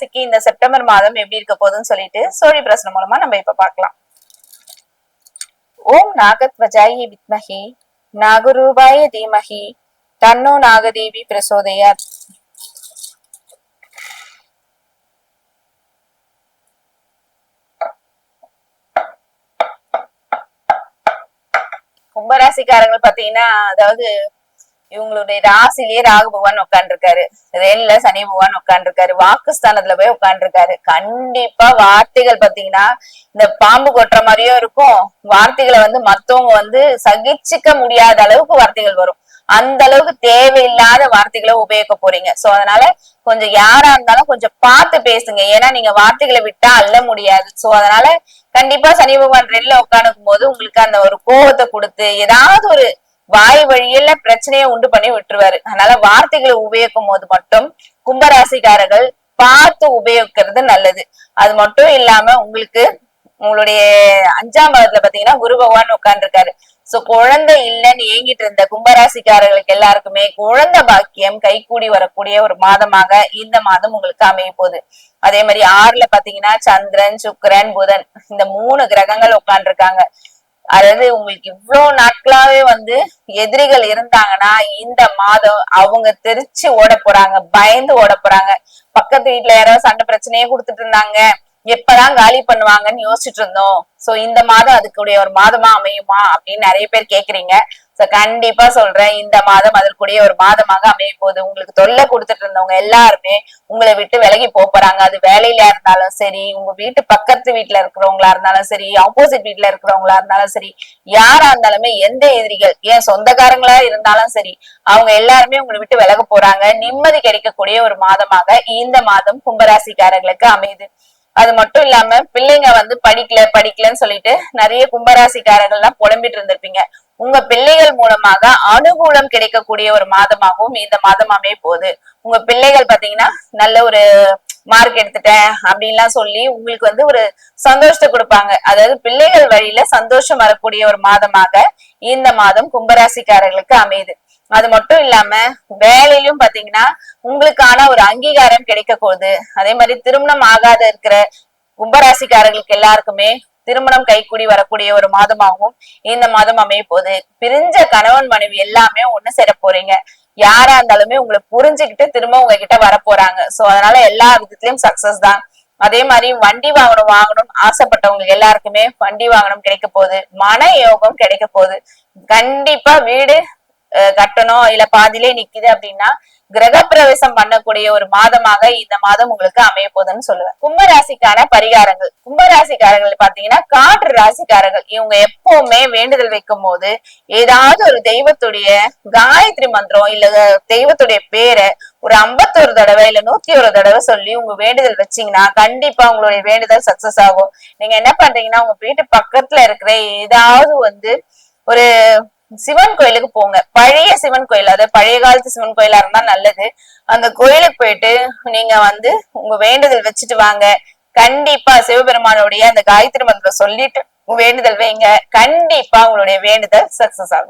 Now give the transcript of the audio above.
ராசிக்கு இந்த செப்டம்பர் மாதம் எப்படி இருக்க போகுதுன்னு சொல்லிட்டு சோழி பிரசனம் மூலமா நம்ம இப்ப பார்க்கலாம். ஓம் நாகத்வஜாய வித்மஹி நாகரூபாய தீமஹி தன்னோ நாகதேவி பிரசோதயாத். கும்பராசிக்காரங்க பாத்தீங்கன்னா அதாவது இவங்களுடைய ராசிலேயே ராகு பகவான் உட்காந்துருக்காரு ரெண்டுல சனி பகவான் உட்காந்துருக்காரு வாக்குஸ்தானத்துல போய் உட்காந்துருக்காரு கண்டிப்பா வார்த்தைகள் பாத்தீங்கன்னா இந்த பாம்பு கொட்டுற மாதிரியும் இருக்கும். வார்த்தைகளை வந்து மத்தவங்க வந்து சகிச்சுக்க முடியாத அளவுக்கு வார்த்தைகள் வரும். அந்த அளவுக்கு தேவையில்லாத வார்த்தைகளை உபயோகிக்க போறீங்க. சோ அதனால கொஞ்சம் யாரா இருந்தாலும் கொஞ்சம் பார்த்து பேசுங்க. ஏன்னா நீங்க வார்த்தைகளை விட்டா அள்ள முடியாது. சோ அதனால கண்டிப்பா சனி பகவான் ரெண்டுல உட்காந்துக்கும் போது உங்களுக்கு அந்த ஒரு கோபத்தை கொடுத்து ஏதாவது ஒரு வாய் வழியில பிரச்சனையை உண்டு பண்ணி விட்டுருவாரு. அதனால வார்த்தைகளை உபயோகிக்கும் போது மட்டும் கும்பராசிக்காரர்கள் பார்த்து உபயோகிக்கிறது நல்லது. அது மட்டும் இல்லாம உங்களுக்கு உங்களுடைய அஞ்சாம் பாகத்துல பாத்தீங்கன்னா குரு பகவான் உட்கார்ந்துருக்காரு. சோ குழந்தை இல்லைன்னு ஏங்கிட்டு இருந்த கும்பராசிக்காரர்களுக்கு எல்லாருக்குமே குழந்தை பாக்கியம் கைகூடி வரக்கூடிய ஒரு மாதமாக இந்த மாதம் உங்களுக்கு அமைய போகுது. அதே மாதிரி ஆறுல பாத்தீங்கன்னா சந்திரன் சுக்கிரன் புதன் இந்த மூணு கிரகங்கள் உட்கார்ந்துருக்காங்க. அதாவது உங்களுக்கு இவ்வளவு நாட்களாவே வந்து எதிரிகள் இருந்தாங்கன்னா இந்த மாதம் அவங்க தெரிச்சு ஓட போறாங்க பயந்து ஓட போறாங்க. பக்கத்து வீட்டுல யாராவது சண்டை பிரச்சனையே கொடுத்துட்டு இருந்தாங்க. எப்பதான் காலி பண்ணுவாங்கன்னு யோசிச்சுட்டு இருந்தோம். சோ இந்த மாதம் அதுக்குடைய ஒரு மாதமா அமையுமா அப்படின்னு நிறைய பேர் கேக்குறீங்க. சோ கண்டிப்பா சொல்றேன். இந்த மாதம் அதற்குரிய ஒரு மாதமாக அமைய போகுது. உங்களுக்கு தொல்லை கொடுத்துட்டு இருந்தவங்க எல்லாருமே உங்களை விட்டு விலகி போறாங்க. அது வேலையில இருந்தாலும் சரி உங்க வீட்டு பக்கத்து வீட்டுல இருக்கிறவங்களா இருந்தாலும் சரி ஆப்போசிட் வீட்டுல இருக்கிறவங்களா இருந்தாலும் சரி யாரா இருந்தாலுமே எந்த எதிரிகள் ஏன் சொந்தக்காரங்களா இருந்தாலும் சரி அவங்க எல்லாருமே உங்களை விட்டு விலக போறாங்க. நிம்மதி கிடைக்கக்கூடிய ஒரு மாதமாக இந்த மாதம் கும்பராசிக்காரர்களுக்கு அமையுது. அது மட்டும் இல்லாம பிள்ளைங்க வந்து படிக்கல படிக்கலன்னு சொல்லிட்டு நிறைய கும்பராசிக்காரர்கள் எல்லாம் புலம்பிட்டு இருந்திருப்பீங்க. உங்க பிள்ளைகள் மூலமாக அனுகூலம் கிடைக்கக்கூடிய ஒரு மாதமாகவும் இந்த மாதமாமே போகுது. உங்க பிள்ளைகள் பாத்தீங்கன்னா நல்ல ஒரு மார்க் எடுத்துட்டேன் அப்படின்லாம் சொல்லி உங்களுக்கு வந்து ஒரு சந்தோஷத்தை கொடுப்பாங்க. அதாவது பிள்ளைகள் வழியில சந்தோஷம் வரக்கூடிய ஒரு மாதமாக இந்த மாதம் கும்பராசிக்காரர்களுக்கு அமையுது. அது மட்டும் இல்லாம வேலையிலும் பாத்தீங்கன்னா உங்களுக்கான ஒரு அங்கீகாரம் கிடைக்க போகுது. அதே மாதிரி திருமணம் ஆகாத இருக்கிற கும்பராசிக்காரர்களுக்கு எல்லாருக்குமே திருமணம் கைக்கூடி வரக்கூடிய ஒரு மாதமாகவும் இந்த மாதம் அமைய போகுது. பிரிஞ்ச கணவன் மனைவி எல்லாமே ஒண்ணு சேர போறீங்க. யாரா இருந்தாலுமே உங்களை புரிஞ்சுக்கிட்டு திரும்ப உங்ககிட்ட வர போறாங்க சோ அதனால எல்லா விதத்திலயும் சக்சஸ் தான். அதே மாதிரி வண்டி வாங்கணும் வாங்கணும் ஆசைப்பட்டவங்க எல்லாருக்குமே வண்டி வாங்கணும் கிடைக்க போகுது. மன யோகம் கிடைக்க போகுது. கண்டிப்பா வீடு கட்டணும் இல்ல பாதியிலே நிக்குது அப்படின்னா கிரகப்பிரவேசம் பண்ணக்கூடிய ஒரு மாதமாக இந்த மாதம் உங்களுக்கு அமைய போகுதுன்னு சொல்லுவேன். கும்பராசிக்கான பரிகாரங்கள். கும்பராசிக்காரர்கள் பாத்தீங்கன்னா காற்று ராசிக்காரர்கள். இவங்க எப்பவுமே வேண்டுதல் வைக்கும் போது ஏதாவது ஒரு தெய்வத்துடைய காயத்ரி மந்திரம் இல்ல தெய்வத்துடைய பேரை ஒரு ஐம்பத்தொரு தடவை இல்ல நூத்தி ஒரு தடவை சொல்லி உங்க வேண்டுதல் வச்சீங்கன்னா கண்டிப்பா உங்களுடைய வேண்டுதல் சக்சஸ் ஆகும். நீங்க என்ன பண்றீங்கன்னா உங்க வீட்டு பக்கத்துல இருக்கிற ஏதாவது வந்து ஒரு சிவன் கோயிலுக்கு போங்க. பழைய சிவன் கோயில் அதாவது பழைய காலத்து சிவன் கோயிலா இருந்தா நல்லது. அந்த கோயிலுக்கு போயிட்டு நீங்க வந்து உங்க வேண்டுதல் வச்சுட்டு வாங்க. கண்டிப்பா சிவபெருமானுடைய அந்த காயத்ரி மந்திரம் சொல்லிட்டு உங்க வேண்டுதல் வைங்க. கண்டிப்பா உங்களுடைய வேண்டுதல் சக்சஸ் ஆகும்.